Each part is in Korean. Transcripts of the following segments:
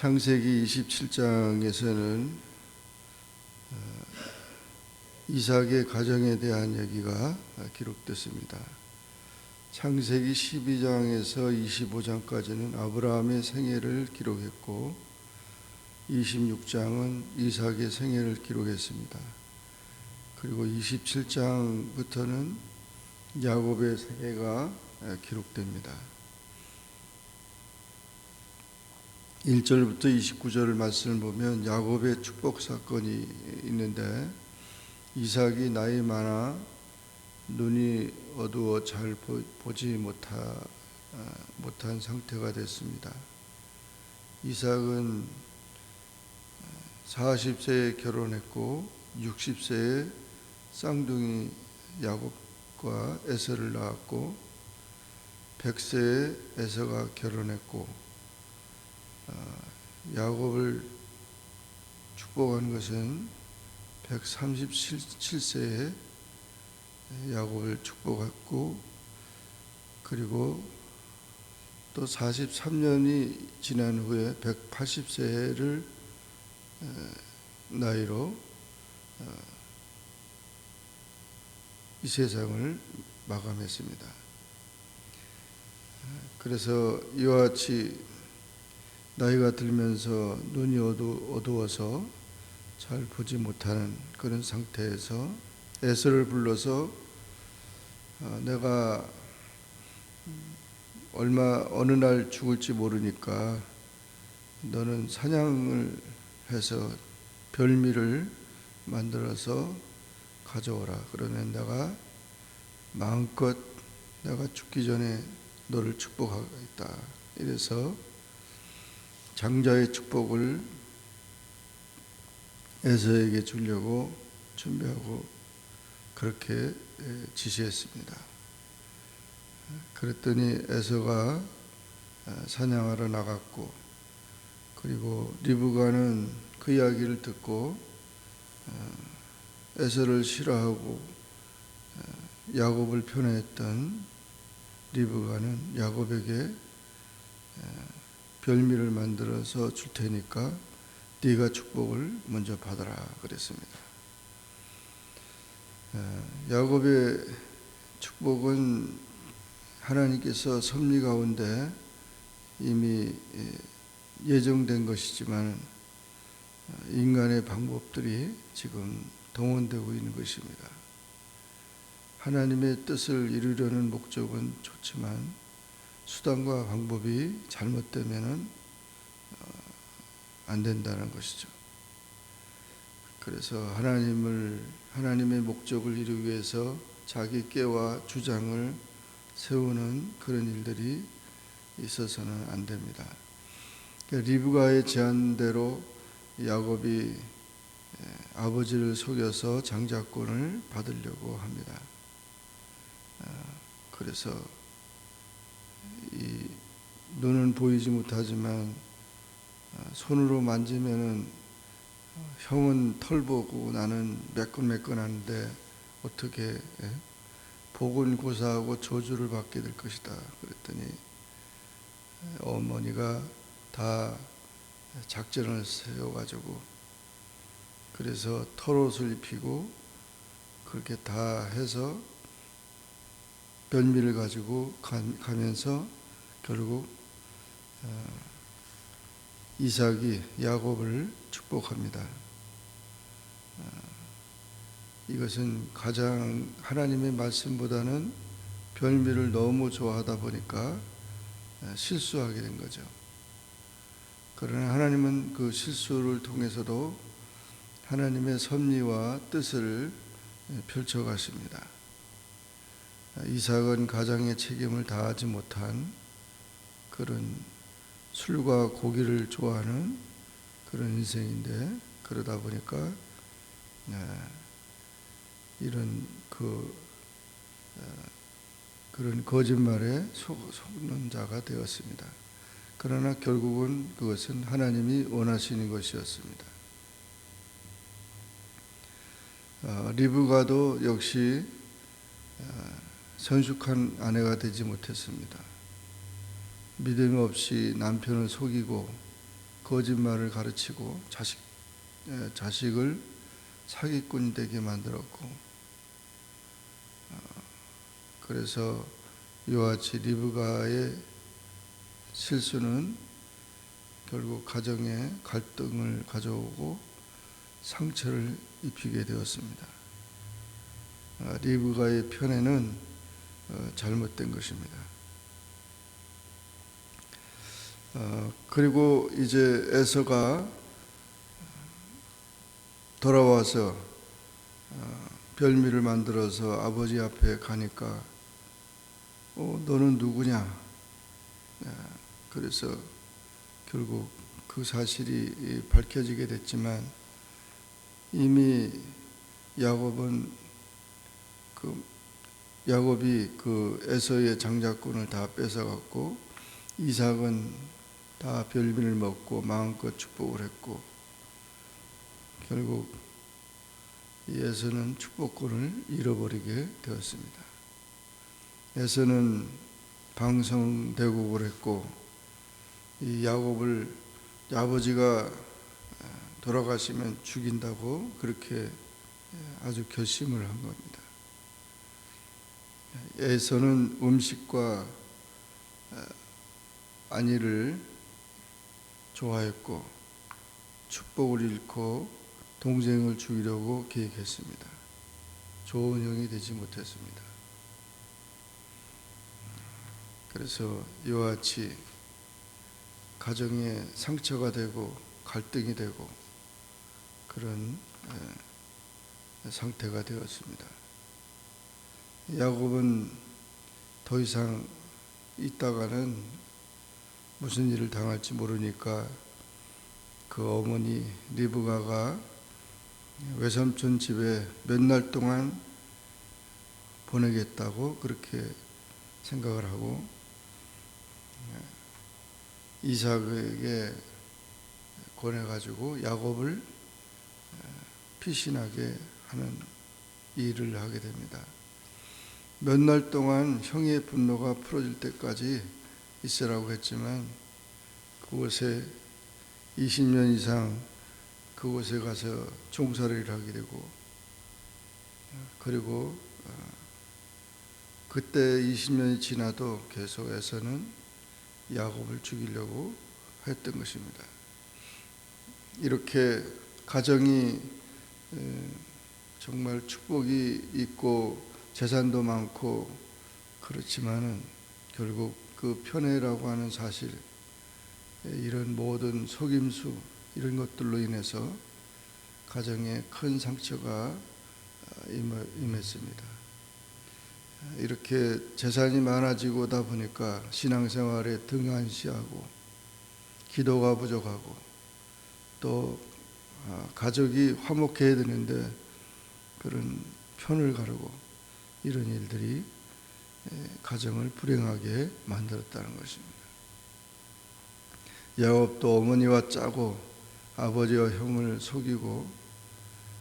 창세기 27장에서는 어, 이삭의 가정에 대한 얘기가 기록됐습니다. 창세기 12장에서 25장까지는 아브라함의 생애를 기록했고 26장은 이삭의 생애를 기록했습니다. 그리고 27장부터는 야곱의 생애가 기록됩니다. 1절부터 29절 말씀을 보면 야곱의 축복 사건이 있는데 이삭이 나이 많아 눈이 어두워 잘 보지 못하, 못한 상태가 됐습니다. 이삭은 40세에 결혼했고 60세에 쌍둥이 야곱과 에서를 낳았고 100세에 에서가 결혼했고 야곱을 축복한 것은 137세에 야곱을 축복했고 그리고 또 43년이 지난 후에 180세를 나이로 이 세상을 마감했습니다. 그래서 이와 같이 나이가 들면서 눈이 어두, 어두워서 잘 보지 못하는 그런 상태에서 에서를 불러서 어, 내가 얼마 어느 날 죽을지 모르니까 너는 사냥을 해서 별미를 만들어서 가져오라. 그러면 내가 마음껏 내가 죽기 전에 너를 축복하겠다. 이래서 장자의 축복을 에서에게 주려고 준비하고 그렇게 지시했습니다. 그랬더니 에서가 사냥하러 나갔고 그리고 리브가는 그 이야기를 듣고 에서를 싫어하고 야곱을 편애했던 리브가는 야곱에게 별미를 만들어서 줄 테니까 네가 축복을 먼저 받아라 그랬습니다. 야곱의 축복은 하나님께서 섭리 가운데 이미 예정된 것이지만 인간의 방법들이 지금 동원되고 있는 것입니다. 하나님의 뜻을 이루려는 목적은 좋지만 수단과 방법이 잘못되면은 어, 안 된다는 것이죠. 그래서 하나님을 하나님의 목적을 이루기 위해서 자기 깨와 주장을 세우는 그런 일들이 있어서는 안 됩니다. 그러니까 리브가의 제안대로 야곱이 아버지를 속여서 장자권을 받으려고 합니다. 어, 그래서 이 눈은 보이지 못하지만 어, 손으로 만지면은 어, 형은 털 보고 나는 매끈매끈한데 어떻게 예? 복은 고사하고 저주를 받게 될 것이다. 그랬더니 어머니가 다 작전을 세워가지고 그래서 털옷을 입히고 그렇게 다 해서 별미를 가지고 가면서 결국 어, 이삭이 야곱을 축복합니다. 어, 이것은 가장 하나님의 말씀보다는 별미를 너무 좋아하다 보니까 어, 실수하게 된 거죠. 그러나 하나님은 그 실수를 통해서도 하나님의 섭리와 뜻을 펼쳐가십니다. 이삭은 가장의 책임을 다하지 못한 그런 술과 고기를 좋아하는 그런 인생인데 그러다 보니까 네, 이런 그 어, 그런 거짓말에 속는 자가 되었습니다. 그러나 결국은 그것은 하나님이 원하시는 것이었습니다. 어, 리브가도 역시 어, 선숙한 아내가 되지 못했습니다. 믿음 없이 남편을 속이고 거짓말을 가르치고 자식 에, 자식을 사기꾼 되게 만들었고 어, 그래서 이와 같이 리브가의 실수는 결국 가정에 갈등을 가져오고 상처를 입히게 되었습니다. 아, 리브가의 편애는 어, 잘못된 것입니다. 어, 그리고 이제 에서가 돌아와서 어, 별미를 만들어서 아버지 앞에 가니까 어, 너는 누구냐? 아, 그래서 결국 그 사실이 밝혀지게 됐지만 이미 야곱은 그 야곱이 그 에서의 장자권을 다 뺏어갔고 이삭은 다 별빈을 먹고 마음껏 축복을 했고 결국 이 에서는 축복권을 잃어버리게 되었습니다. 에서는 방성대국을 했고 이 야곱을 아버지가 돌아가시면 죽인다고 그렇게 아주 결심을 한 겁니다. 에서는 음식과 안위를 좋아했고 축복을 잃고 동생을 죽이려고 계획했습니다. 좋은 형이 되지 못했습니다. 그래서 이와 같이 가정에 상처가 되고 갈등이 되고 그런 상태가 되었습니다. 야곱은 더 이상 있다가는 무슨 일을 당할지 모르니까 그 어머니 리브가가 외삼촌 집에 몇 날 동안 보내겠다고 그렇게 생각을 하고 이삭에게 권해가지고 야곱을 피신하게 하는 일을 하게 됩니다. 몇 날 동안 형의 분노가 풀어질 때까지 있으라고 했지만 그곳에 20년 이상 그곳에 가서 종살이를 하게 되고 그리고 그때 20년이 지나도 계속해서는 야곱을 죽이려고 했던 것입니다. 이렇게 가정이 정말 축복이 있고 재산도 많고 그렇지만은 결국 그 편애라고 하는 사실 이런 모든 속임수 이런 것들로 인해서 가정에 큰 상처가 임했습니다. 이렇게 재산이 많아지고다 보니까 신앙생활에 등한시하고 기도가 부족하고 또 아, 가족이 화목해야 되는데 그런 편을 가르고 이런 일들이 가정을 불행하게 만들었다는 것입니다. 야곱도 어머니와 짜고 아버지와 형을 속이고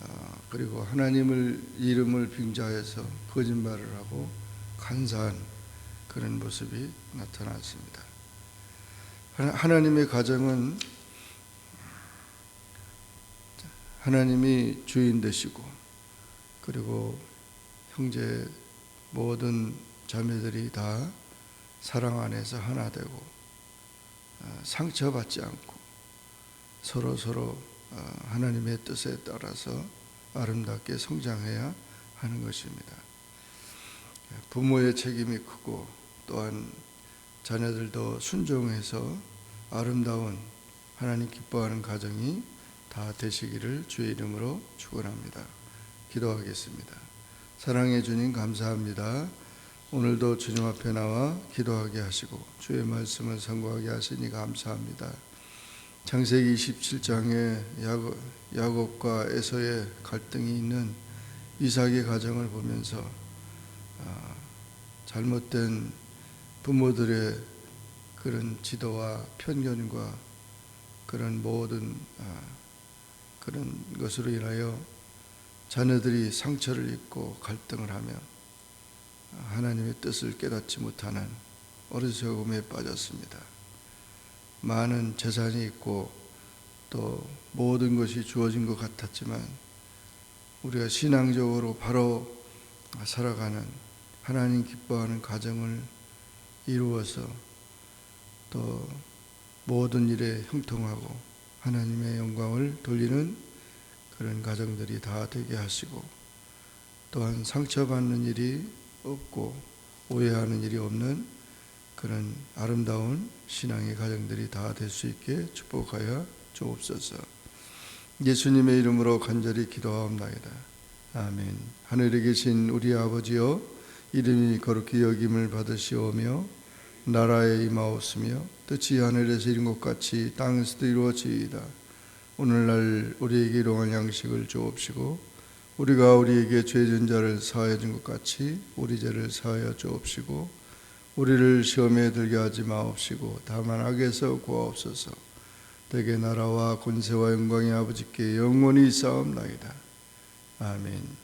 아, 그리고 하나님을 이름을 빙자해서 거짓말을 하고 간사한 그런 모습이 나타났습니다. 하나님의 가정은 하나님이 주인 되시고 그리고 형제 모든 자매들이 다 사랑 안에서 하나 되고 아, 상처받지 않고 서로 서로 아, 하나님의 뜻에 따라서 아름답게 성장해야 하는 것입니다. 부모의 책임이 크고 또한 자녀들도 순종해서 아름다운 하나님 기뻐하는 가정이 다 되시기를 주의 이름으로 축원합니다. 기도하겠습니다. 사랑해 주님 감사합니다. 오늘도 주님 앞에 나와 기도하게 하시고 주의 말씀을 선고하게 하시니 감사합니다. 창세기 27장에 야곱, 야곱과 에서의 갈등이 있는 이삭의 가정을 보면서 아, 잘못된 부모들의 그런 지도와 편견과 그런 모든 아, 그런 것으로 인하여 자녀들이 상처를 입고 갈등을 하며 하나님의 뜻을 깨닫지 못하는 어리석음에 빠졌습니다. 많은 재산이 있고 또 모든 것이 주어진 것 같았지만 우리가 신앙적으로 바로 살아가는 하나님 기뻐하는 가정을 이루어서 또 모든 일에 형통하고 하나님의 영광을 돌리는 그런 가정들이 다 되게 하시고 또한 상처받는 일이 없고 오해하는 일이 없는 그런 아름다운 신앙의 가정들이 다 될 수 있게 축복하여 주옵소서. 예수님의 이름으로 간절히 기도하옵나이다. 아멘. 하늘에 계신 우리 아버지여 이름이 거룩히 여김을 받으시오며 나라에 임하옵으며 뜻이 하늘에서 이룬 것 같이 땅에서도 이루어지이다. 오늘날 우리에게 일용할 양식을 주옵시고 우리가 우리에게 죄진 자를 사하여 준 것 같이 우리 죄를 사하여 주옵시고 우리를 시험에 들게 하지 마옵시고 다만 악에서 구하옵소서. 대개 나라와 권세와 영광이 아버지께 영원히 쌓옵나이다. 아멘.